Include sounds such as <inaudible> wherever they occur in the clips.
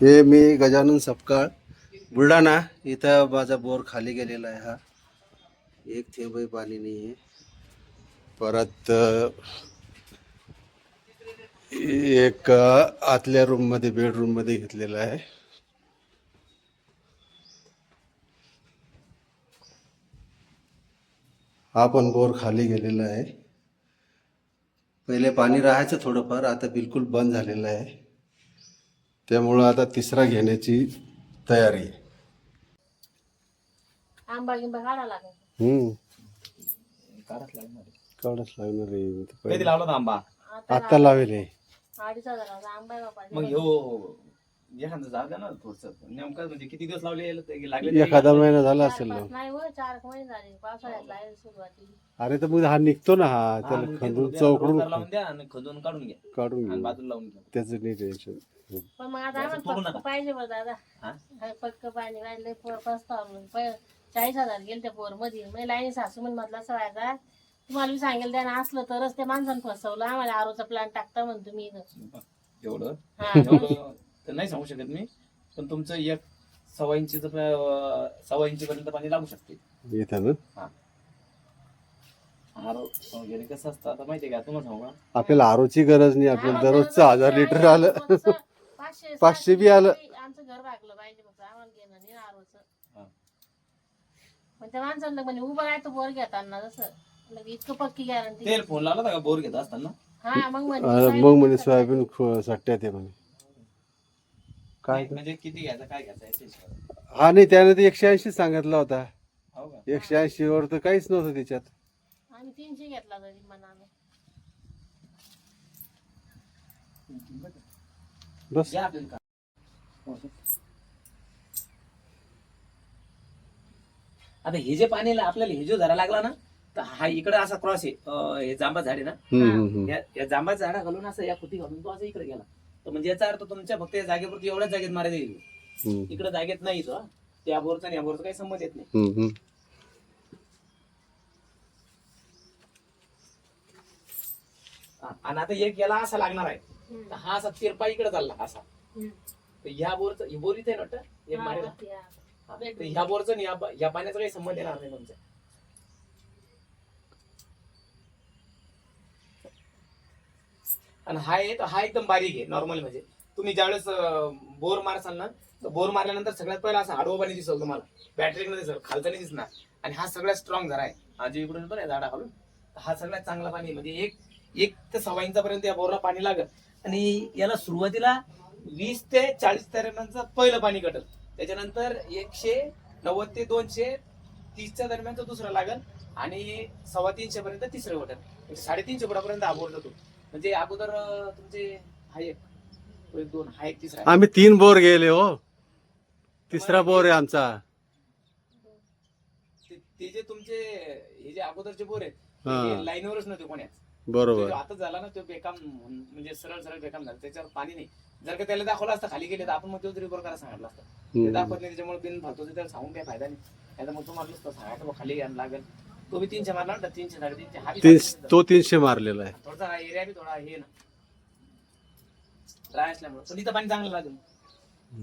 हे मी गजानन सपकाळ. बुलढाणा इथं माझा बोर खाली गेलेला आहे हा. एक थेंबही पाणी नाही आहे परत एक आतल्या रूममध्ये बेडरूममध्ये घेतलेला आहे. हा पण बोर खाली गेलेला आहे. पहिले पाणी राहायचं थोडंफार आता बिलकुल बंद झालेलं आहे. त्यामुळं आता तिसरा घेण्याची तयारी आहे आंबा गिंबा काढा लागेल हम्म काढाच लागणार आहे. ते पहिले. लावला आंबा आता आता लावेल हे. अडीच हजाराचा आंबा आहे बापा मग ह्यो एखादं ना थोडस. नेमकं म्हणजे किती दिवस लावले ते लागले तरी? एखादा. महिना झाला असेल ना. नाही हो चार महिने झाले. पावसाळ्यात अरे तर मग हा निघतो ना हा. हा, त्याला मग ते खंदून उद्या चौकडून रोजगार लावून द्या आणि खंदून काढून घ्या. काढून आणि घेऊ. बाजूला लावून घ्या. त्याचं नाही टेन्शन पण मग आता याचं आम्हाला बघू पक्क नका. पाहिजे बरं दादा. हा? हा, पक्क पाणी वाढले पोर चाळीस हजार गेले त्या पोरमध्ये मग लाईनी सासू म्हणून म्हटलं असं व्हायचा तुम्हाला मी सांगेल त्यानं असलं तरच ते माणसानं फसवलं. आम्हाला आरोचा प्लॅन टाकता म्हणतो मी इथं. एवढं? हा. एवढं तर नाही सांगू शकत मी पण तुमचं एक सव्वा इंचीचं प- सव्वा इंची पर्यंत पाणी लागू शकते. इथं ना? आरो वगैरे कसं असतं आता माहितीये का? तुम्हाला सांगू का? आपल्याला आरोची गरज नाही आपल्याला दररोजचं दररोज हजार लिटर आलं. <laughs> पाचशे बी आलं. आमचं घर भागलं पाहिजे फक्त आम्हाला घेणं नाही आरोचं हा. पण त्या माणसाला उभं राहतो बोर घेताना जसं. इतकं पक्की गॅरंटी तेल फोन लावला होता का बोर घेत असताना? हा मग म्हणे अं, सोयाबीन मग म्हणे कसं सोयाबीन ख- सट्ट्यात आहे म्हणे. काय? म्हणजे किती घ्यायचं काय घ्यायचं याच्या हिशोबाने. हा नाही त्याने ते एकशे ऐंशी सांगितला होता. हो का? एकशे ऐंशी वर तर काहीच नव्हतं त्याच्यात. आम्ही तीनशे घेतला तरी मनानं. बस. घ्या आपल्याला का? आता हे जे पाणी आपल्याला हे जो झाडा लागला ना तर हा इकडे असा क्रॉस आहे. अं, हे जांबा झाड आहे ना? हम्म, हम्म, हम्म. या या जांबा झाडा घालून असं या खुटी घालून तो असं इकडे गेला. तर म्हणजे याचा अर्थ तुमच्या फक्त या जागेपुरती एवढ्याच जागेत मारायला येईल हम्म, इकडे जागेत नाही तो हा. त्या बोरचा आणि या बोरचा काही संबंध येत नाही हम्म, हम्म. हा, आणि आता एक याला असा लागणार आहे. तर हा असा तिरपा इकडे चालला असा. तर ह्या बोरचं ही बोर इथे आहे ना वाटतं? मारेला. वरती, हा. तर ह्या बोरचं आणि या या पाण्याचा काही संबंध येणार नाही तुमच्या आणि हा आहे तर हा एकदम बारीक आहे नॉर्मल म्हणजे. तुम्ही ज्यावेळेस बोर मारसाल ना तर बोर मारल्यानंतर सगळ्यात पहिला असं आडवं पाणी दिसेल तुम्हाला. बॅटरी मध्ये दिसेल खालचं नाही दिसणार. आणि हा सगळ्यात स्ट्रॉंग झाला आहे. हा जो इकडून येतो ना झाडा खालून. हा सगळ्यात चांगला पाणी आहे. म्हणजे एक एक ते सव्वा इंचापर्यंत या बोरला पाणी लागत आणि याला सुरुवातीला वीस ते चाळीस दरम्यानचं पहिलं पाणी कटल. त्याच्यानंतर एकशे नव्वद ते दोनशे तीसच्या दरम्यानचं दुसरं लागल. आणि सव्वा तीनशे पर्यंत तिसरं वाटल. म्हणजे साडेतीनशे फुटापर्यंत हा बोर जातो. म्हणजे अगोदर अं, तुमचे एक तो दोन हा एक तिसरा आहे. आम्ही तीन बोर गेले हो. तिसरा बोर आहे आमचा. ते- ते जे तुमचे हे जे अगोदरचे बोर आहेत हा. ते लाईनवरच नव्हते कोण्याच. बरोबर. आता झाला ना तो बेकाम म्हणजे सरळ सरळ बेकाम झाला. त्याच्यावर पाणी नाही. जर का त्याला दाखवलं असतं खाली गेले तर आपण मग तोच रिपोर्ट करायला सांगितलं असतं. ते हम्म. दाखवत नाही त्याच्यामुळे बिन फालतू त्याला सांगून काही फायदा नाही. तर मग तुम्हाला नुसतं सांगायचं खाली यायला लागेल. तो तीनशे मारला ना तीनशे साडेतीनशे हा बी तीन साडेतीनशे तो तीनशे मारलेला आहे. थोडासा एरिया बी थोडा हे ना. ड्राय असल्यामुळे. पण चांगलं लागेल.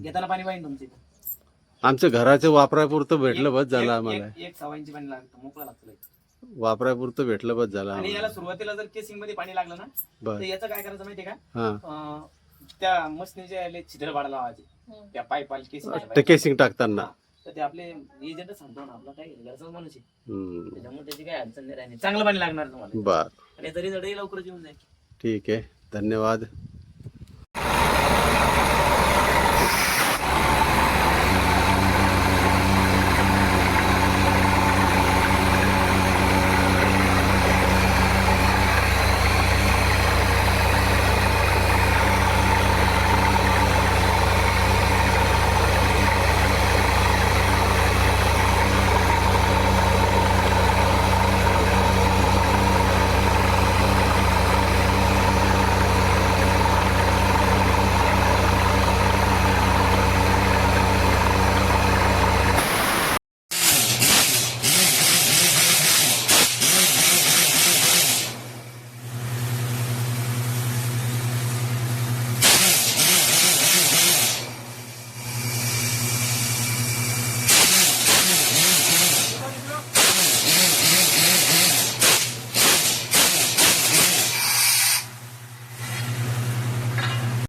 घेताना पाणी पाहिजे तुमच्या इथं. आमच्या घराच्या वापरापुरतं भेटलं बस झालं एक- आम्हाला. एक- पाणी लागतं मोकळं लागतं लई. वापरापुरतं भेटलं बस झालं आणि याला आम्हाला. सुरुवातीला जर केसिंगमध्ये पाणी लागलं ना बर. तर याचं काय करायचं माहितीये का? हा. अं, त्या मशनीचे छिद्र वाढ लावायचे. त्या पाईप केसिंग ते केसिंग टाकताना. तर ते आपले एजंट सांगतो ना आपला काही घरचाच माणूस आहे. हम्म. त्याच्यामुळे त्याची काही अडचण नाही राहणार चांगलं पाणी लागणार तुम्हाला. बर. आणि तरी जडही लवकरच येऊन जाईल. ठीक आहे. धन्यवाद.